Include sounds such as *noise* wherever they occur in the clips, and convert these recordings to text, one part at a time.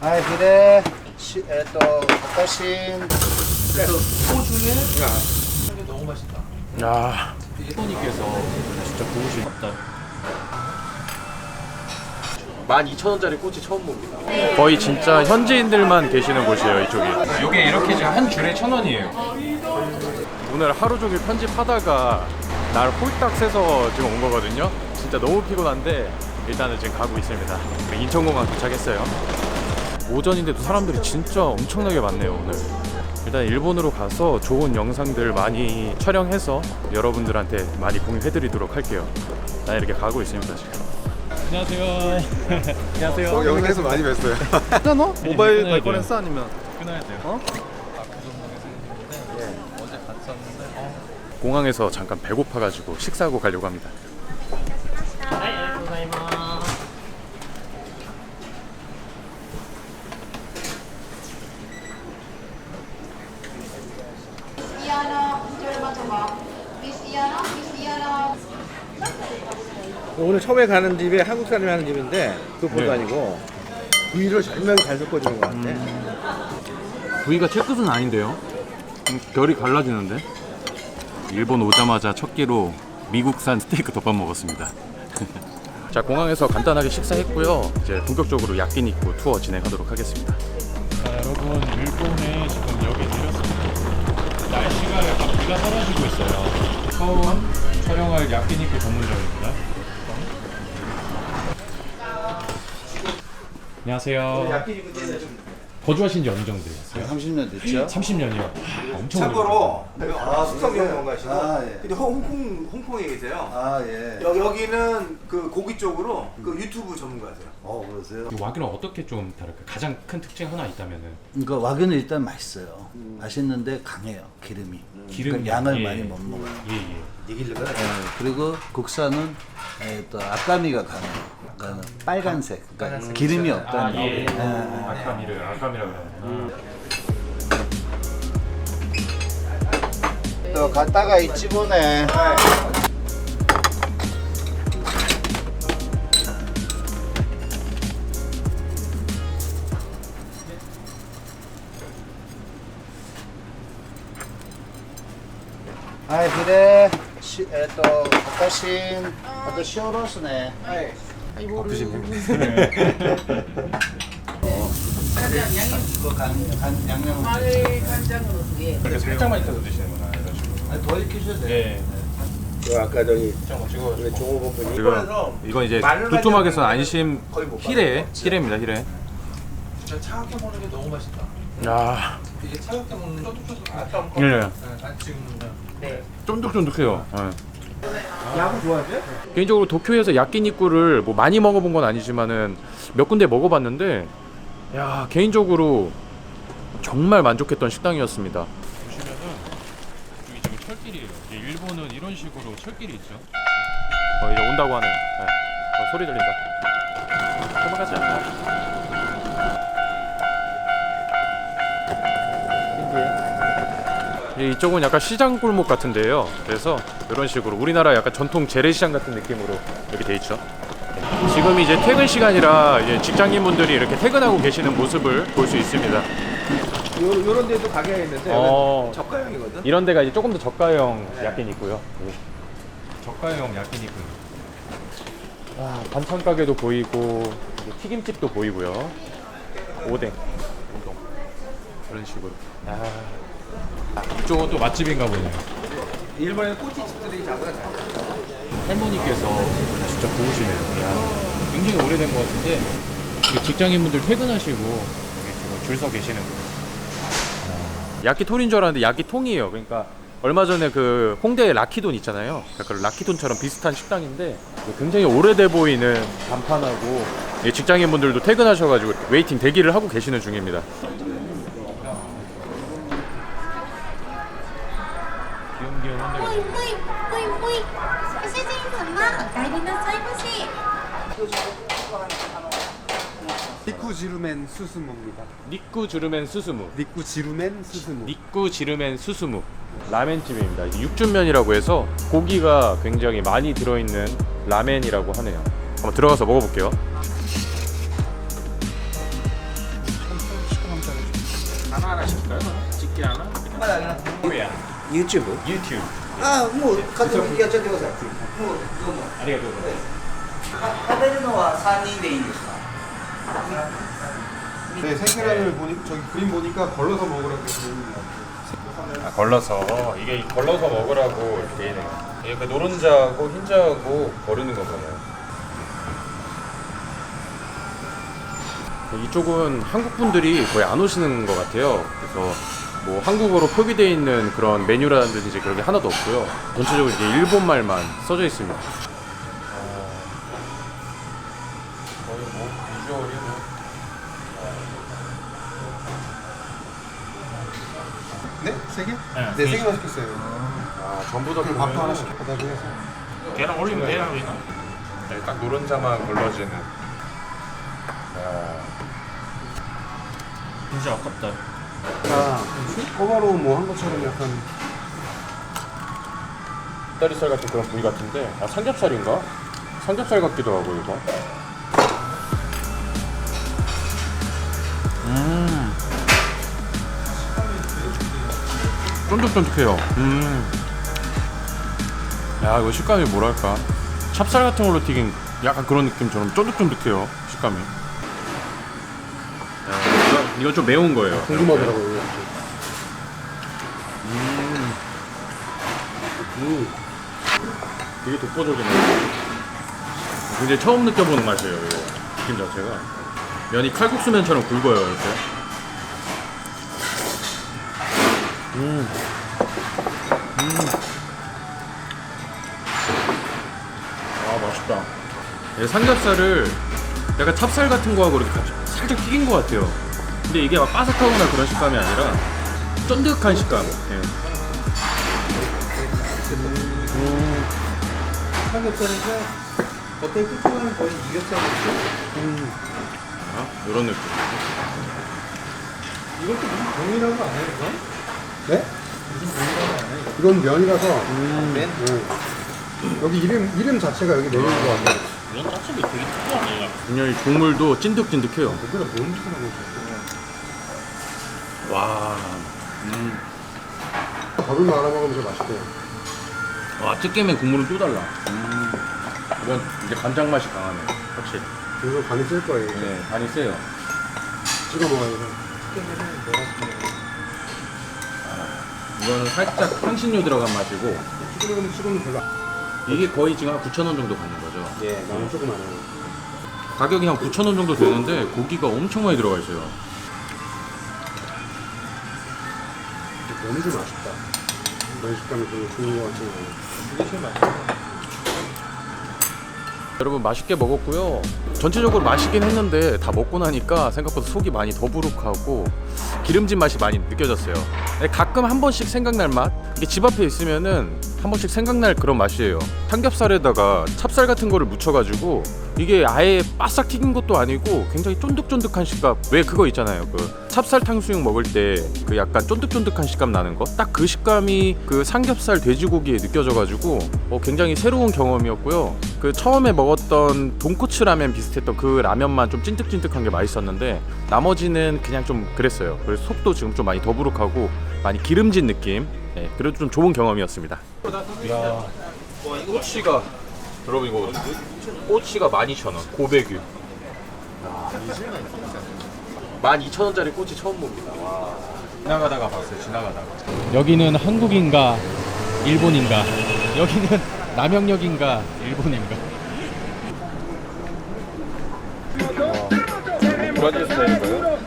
はい、フィレ、しえっ、と、おしん、 야, 일본님께서 진짜 고우신 없다. 12,000원짜리 꼬치 처음 봅니다. 거의 진짜 현지인들만 계시는 곳이에요, 이쪽이. 이게 이렇게 지금 한 줄에 1,000원이에요. 오늘 하루 종일 편집하다가 날 홀딱 새서 지금 온 거거든요. 진짜 너무 피곤한데 일단은 지금 가고 있습니다. 인천공항 도착했어요. 오전인데도 사람들이 진짜 엄청나게 많네요, 오늘. 일단 일본으로 가서 좋은 영상들 많이 촬영해서 여러분들한테 많이 공유해드리도록 할게요. 나 이렇게 가고 있습니다 지금. 안녕하세요. 안녕하세요. 영상에서 많이 뵀어요. 나 너? *laughs* 모바일 갈. 뻔했어 아니면? 끊어야 돼요. 어? 공항에서 잠깐 배고파가지고 식사하고 가려고 합니다. 오늘 처음에 가는 집이 한국 사람이 하는 집인데 그것도 네. 아니고 부위를 절묘하게 잘 섞어주는 것 같아. 부위가 채끝은 아닌데요? 결이 갈라지는데? 일본 오자마자 첫 끼로 미국산 스테이크 덮밥 먹었습니다. *laughs* 자 공항에서 간단하게 식사했고요. 이제 본격적으로 야끼니쿠 투어 진행하도록 하겠습니다. 자 여러분 일본에 지금 여기 내렸습니다. 날씨가 약간 비가 떨어지고 있어요. 처음 촬영할 야끼니쿠 전문점입니다. 안녕하세요. 거주하신 지 어느 정도 되셨어요? 30년 됐죠? 30년이요. 엄청 참고로 아, 숙성용 건가시고 아, 예. 근데 홍- 홍콩 홍콩에 계세요. 아 예. 여, 여기는 그 고기 쪽으로 그 유튜브 전문가세요. 어 그러세요? 와규는 어떻게 좀 다를까요? 가장 큰 특징 하나 있다면은 그러니까 와규는 일단 맛있어요. 맛있는데 강해요. 기름이. 기름이, 그러니까 양을 예. 많이 못 먹어요. 예 예. 예, 그리고 국산은 예, 또 앞가미가 강해요. 그러니까 빨간색. 아, 그러니까 빨간색 기름이 아, 없다는 거. 아, 예. 아, 아캄이를 아캄이라고 그러는구나. 또 갔다가 이 집어내. 아이 그래 시, 에, 또 가까신 아또 시어로스네. はい。 이거를 양념 간, 간장으로 예. 살짝만 익혀서 드시는구나 이런 식으로 더 익히셔도 돼. 네. 예. 아까 저기 저거 이건 이제 두툼하게선 안심 히레 히레입니다 히레. 진짜 차갑게 먹는 게 너무 맛있다. 야, 이게 차갑게 먹는 쫀득쫀득 아까 먹고 예. 네, 난 지금 그냥 네. 쫀득쫀득해요. 예. 야구 좋아하세요? 개인적으로 도쿄에서 야끼니쿠를 뭐 많이 먹어본 건 아니지만은 몇 군데 먹어봤는데 야 개인적으로 정말 만족했던 식당이었습니다. 보시면은 이쪽이 지금 철길이에요. 이제 일본은 이런 식으로 철길이 있죠. 어 이제 온다고 하네. 네. 어, 소리 들린다. 도망가자. 예, 이쪽은 약간 시장 골목 같은데요. 그래서 이런 식으로 우리나라 약간 전통 재래시장 같은 느낌으로 이렇게 돼 있죠. 네. 지금 이제 퇴근 시간이라 이제 직장인분들이 이렇게 퇴근하고 계시는 모습을 볼 수 있습니다. 요, 요런 데도 가게가 있는데 어. 여기는 저가형이거든. 이런 데가 이제 조금 더 저가형. 네. 저가형 야끼니쿠. 아, 반찬 가게도 보이고 이제 튀김집도 보이고요. 오뎅, 우동 이런 식으로. 아, 아, 이쪽은 또 맛집인가 보네요. 일본에는 꼬치집들이 자고요. 할머니께서 진짜 고우시네요. 야, 굉장히 오래된 것 같은데 직장인분들 퇴근하시고 지금 줄 서 계시는 거예요. 야끼토리인 줄 알았는데 야끼통이에요. 그러니까 얼마 전에 그 홍대 라키돈 있잖아요. 그 라키돈처럼 비슷한 식당인데 굉장히 오래돼 보이는 간판하고 이 직장인분들도 퇴근하셔가지고 웨이팅 대기를 하고 계시는 중입니다. 니쿠 지루맨 수스무입니다. 니쿠 주르멘 수스무. 니쿠 지루맨 수스무. 니쿠 지르멘 수스무 라멘집입니다. 이게 육준면이라고 해서 고기가 굉장히 많이 들어있는 라멘이라고 하네요. 한번 들어가서 먹어볼게요. 시킬까요? 찍기 하나? 유튜브? 유튜브. 아, 뭐 같이やっちゃってください。 もうどうも。 아리가또 고자이마스. 食べるのは三人でいいですか？ 네, 생계란을 보니 저기 그림 보니까 걸러서 먹으라고 그러는 아, 걸러서 이게 걸러서 먹으라고 이렇게 돼 있네요. 이게 그 노른자하고 흰자하고 버리는 거잖아요. 이쪽은 한국 분들이 거의 안 오시는 것 같아요. 그래서 뭐 한국어로 표기되어 있는 그런 메뉴라든지 그런 게 하나도 없고요. 전체적으로 이제 일본 말만 써져 있습니다. 거의 뭐 비주얼이 뭐 네? 세 개? 네, 네, 세 개만 시켰어요. 아, 전부 다 그럼 밥도 하나 시켰다고 해서. 계란 올리면 돼요, 여기는? 네, 딱 노른자만 걸러지는. 야, 진짜 아깝다. 아, 꼬바로 뭐 한 것처럼 약간 다리살 같은 그런 부위 같은데, 아 삼겹살인가? 삼겹살 같기도 하고 이거. 음, 쫀득쫀득해요. 음, 야 이거 식감이 뭐랄까? 찹쌀 같은 걸로 튀긴 약간 그런 느낌처럼 쫀득쫀득해요 식감이. 야, 이거, 이거 좀 매운 거예요. 궁금하더라고요. 되게 독보적이네요. 굉장히 처음 느껴보는 맛이에요, 이거. 느낌 자체가. 면이 칼국수면처럼 굵어요, 이렇게. 음. 음. 아, 맛있다. 삼겹살을 약간 찹쌀 같은 거하고 이렇게 같이 살짝 튀긴 것 같아요. 근데 이게 막 바삭하거나 그런 식감이 아니라 쫀득한 식감. 예. 삼겹살인데 겉에 끝부분은 거의 이겹살이죠. 아, 이런 느낌. 이것도 무슨 병이라고 안 해요, 이건? 네? 무슨 병이라고 안 해요? 이건 면이라서. 면? 네. 여기 이름 이름 자체가 여기 내리는 거 같아요. 분명히 국물도 찐득찐득해요. 여기다 뭔 짓을 하고 있어? 와, 음. 밥을 말아 먹으면 더 맛있대요. 와 찌개면 국물은 또 달라. 음. 이건 이제 간장 맛이 강하네, 확실히. 그래서 간이 쓸 거예요. 네, 간이 세요. 찍어 먹어야 돼. 이거는 살짝 향신료 들어간 맛이고 먹으면 찍으면 별로. 안- 이게 거의 지금 한 9,000원 정도 받는 거죠. 예, 나는 조금 안 해요. 가격이 한 9,000원 정도 되는데 고기가 엄청 많이 들어가 있어요. 면이 좀 아쉽다. 면 식감이 별로 좋은 것 같지 않아요. 여러분 맛있게 먹었고요. 전체적으로 맛있긴 했는데 다 먹고 나니까 생각보다 속이 많이 더부룩하고 기름진 맛이 많이 느껴졌어요. 근데 가끔 한 번씩 생각날 맛? 이게 집 앞에 있으면은 한 번씩 생각날 그런 맛이에요. 삼겹살에다가 찹쌀 같은 거를 묻혀가지고 이게 아예 바싹 튀긴 것도 아니고 굉장히 쫀득쫀득한 식감. 왜 그거 있잖아요. 그 찹쌀 탕수육 먹을 때 그 약간 쫀득쫀득한 식감 나는 거. 딱 그 식감이 그 삼겹살 돼지고기에 느껴져가지고 어, 굉장히 새로운 경험이었고요. 그 처음에 먹었던 돈코츠 라면 비슷했던 그 라면만 좀 찐득찐득한 게 맛있었는데 나머지는 그냥 좀 그랬어요. 그래서 속도 지금 좀 많이 더부룩하고 많이 기름진 느낌. 예, 그래도 좀 좋은 경험이었습니다. 이야, 꼬치가 여러분 이거 꼬치가 12,000원 고백유. 12,000원짜리 꼬치 처음 봅니다. 와. 지나가다가 봤어요. 지나가다가. 여기는 한국인가 일본인가 여기는 남영역인가 일본인가 브라질 스타일인가요?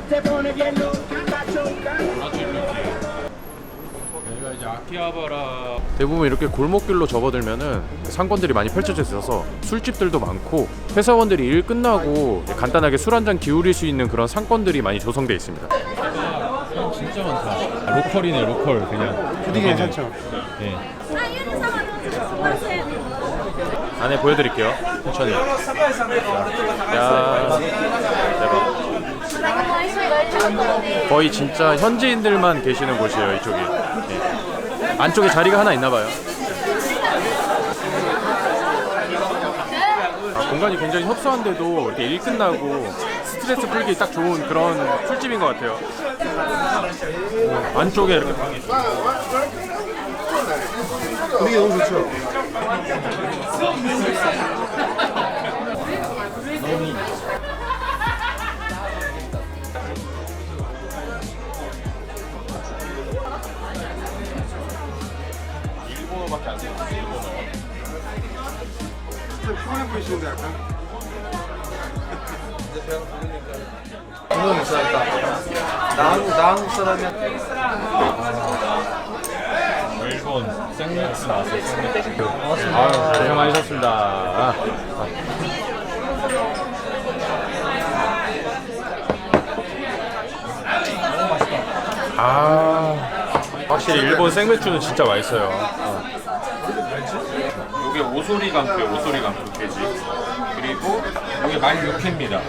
아키하바라 대부분 이렇게 골목길로 접어들면은 상권들이 많이 펼쳐져 있어서 술집들도 많고 회사원들이 일 끝나고 간단하게 술 한 잔 기울일 수 있는 그런 상권들이 많이 조성돼 있습니다. 아, 진짜 많다. 로컬이네 로컬 그냥. 분위기 괜찮죠? 네. 안에 보여드릴게요. 천천히. 야 대박. 거의 진짜 현지인들만 계시는 곳이에요 이쪽이. 예. 안쪽에 자리가 하나 있나 봐요. 아, 공간이 굉장히 협소한데도 이렇게 일 끝나고 스트레스 풀기 딱 좋은 그런 술집인 것 같아요. 어, 안쪽에 이렇게 방이. 분위기 너무 좋죠? 사람이야. 일본 생맥주 나왔어요. 생맥주. 아유, 고생 많으셨습니다. 아, 아, 확실히 일본 생맥주는 진짜 맛있어요. 어. 이게 오소리 감투예요, 오소리 감투 돼지. 그리고 이게 말 육회입니다.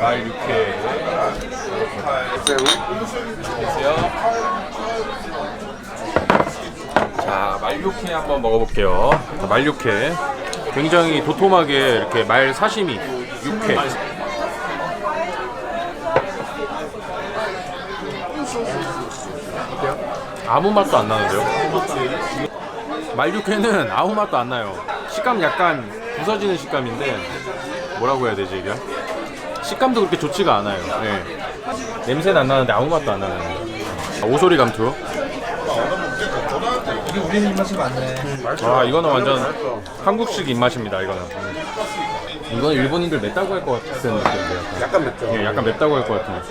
말 육회. 안녕하세요. 자, 말육회 한번 먹어볼게요. 자, 말육회. 굉장히 도톰하게 이렇게 말 사시미 육회. 아무 맛도 안 나는데요? 말육회는 아무 맛도 안 나요. 식감 약간 부서지는 식감인데 뭐라고 해야 되지 이게? 식감도 그렇게 좋지가 않아요. 네. 냄새는 안 나는데 아무 맛도 안 나는. 오소리 감투. 이게 우리는 입맛이 많네. 아 이거는 완전 한국식 입맛입니다 이거는 이거는 일본인들 맵다고 할 것 같은 느낌인데 약간, 약간 맵죠? 예, 약간 맵다고 할 것 같은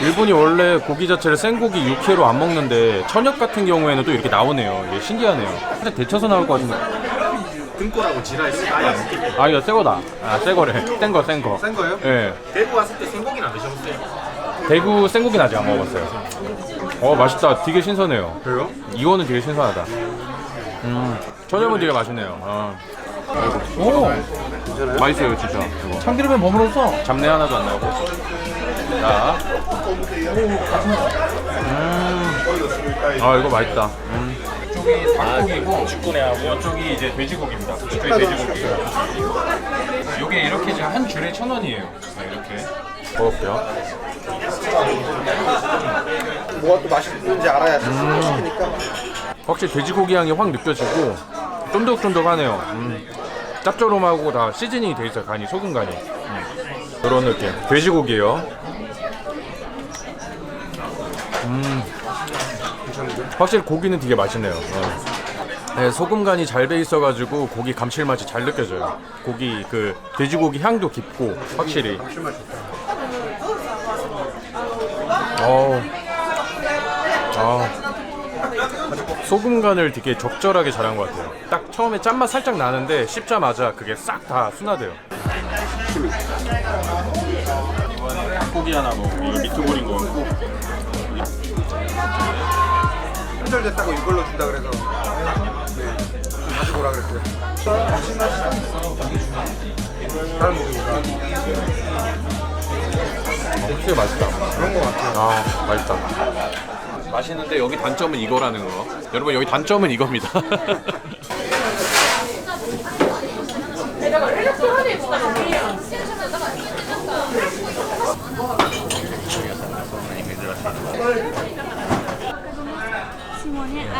일본이 원래 고기 자체를 생고기 육회로 안 먹는데 천엽 같은 경우에는 또 이렇게 나오네요 이게 신기하네요 살짝 데쳐서 나올 것 같은데 등골하고 지라 이런 거 아예 안 먹게. 아 이거 새거다 아 새거래 센거 센거 센 거예요? 예 대구 왔을 때 생고기는 안 드셔보세요? 대구 생고기는 아직 안 먹어봤어요 어 맛있다 되게 신선해요 그래요? 이거는 되게 신선하다. 음, 천엽은 되게 맛있네요. 어. 오, 맛있어요, 진짜. 이거. 참기름에 머물러서 잡내 하나도 안 나고. 자. 음. 아, 이거 맛있다. 음. 이쪽이 닭고기고, 죽고래하고, 이쪽이 이제 돼지고기입니다. 이쪽이 돼지고기. 이게 이렇게 지금 한 줄에 천 원이에요. 네, 이렇게. 먹을게요. 뭐가 또 맛있는지 알아야 시키니까 확실히 돼지고기 향이 확 느껴지고 쫀득쫀득하네요. 음. 짭조름하고 다 시즈닝이 돼 있어요. 간이 소금 간이. 음. 이런 느낌. 돼지고기예요. 음. 확실히 고기는 되게 맛있네요. 어. 네, 소금 간이 잘 배 있어가지고 고기 감칠맛이 잘 느껴져요. 고기 그 돼지고기 향도 깊고 확실히. 아. 소금 간을 되게 적절하게 잘한 것 같아요. 딱 처음에 짠맛 살짝 나는데 씹자마자 그게 싹 다 순화돼요. 닭고기 하나 먹고 이거 미트볼인 거 같고 품절됐다고 이걸로 준다 그래서 네. 좀 가지고 오라 그랬어요 다른 모습인가? 확실히 맛있다. 그런 거 같아요 아 맛있다. 맛있는데 여기 단점은 이거라는 거. 여러분 여기 단점은 이겁니다. *laughs*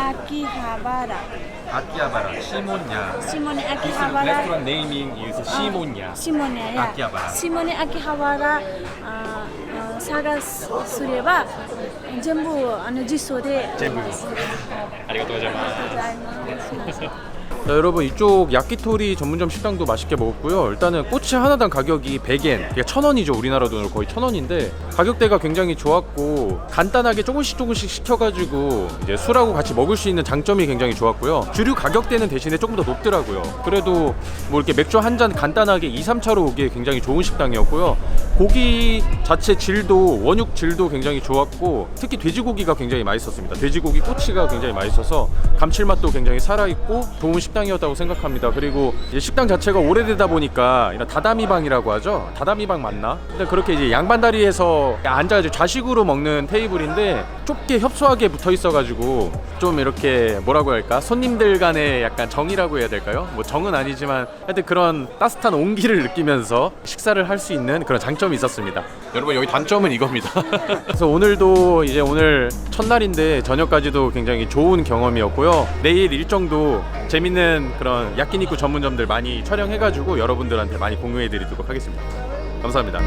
Simone Akihabara. 아키하바라 시몬야. Simone Akihabara. 레스토랑 네이밍 is 시몬야. Simone や Akihabara. Simone Akihabara ああ探すれば全部あの実装で全部ありがとうございます。ございます。 *laughs* 자 여러분 이쪽 야키토리 전문점 식당도 맛있게 먹었고요. 일단은 꼬치 하나당 가격이 100엔 그러니까 1000원이죠 우리나라 돈으로 거의 1000원인데 가격대가 굉장히 좋았고 간단하게 조금씩 조금씩 시켜가지고 이제 술하고 같이 먹을 수 있는 장점이 굉장히 좋았고요. 주류 가격대는 대신에 조금 더 높더라고요. 그래도 뭐 이렇게 맥주 한 잔 간단하게 2, 3차로 오기에 굉장히 좋은 식당이었고요. 고기 자체 질도 원육 질도 굉장히 좋았고 특히 돼지고기가 굉장히 맛있었습니다. 돼지고기 꼬치가 굉장히 맛있어서 감칠맛도 굉장히 살아있고 좋은 식당 식당이었다고 생각합니다. 그리고 이제 식당 자체가 오래되다 보니까 이런 다다미방이라고 하죠. 다다미방 맞나? 근데 그렇게 이제 양반다리에서 앉아가지고 좌식으로 먹는 테이블인데 좁게 협소하게 붙어 있어가지고 좀 이렇게 뭐라고 할까? 손님들 간의 약간 정이라고 해야 될까요? 뭐 정은 아니지만 하여튼 그런 따뜻한 온기를 느끼면서 식사를 할 수 있는 그런 장점이 있었습니다. 여러분 여기 단점은 이겁니다. *laughs* 그래서 오늘도 이제 오늘 첫날인데 저녁까지도 굉장히 좋은 경험이었고요. 내일 일정도 재밌 는 그런 야끼니쿠 전문점들 많이 촬영해가지고 여러분들한테 많이 공유해드리도록 하겠습니다. 감사합니다.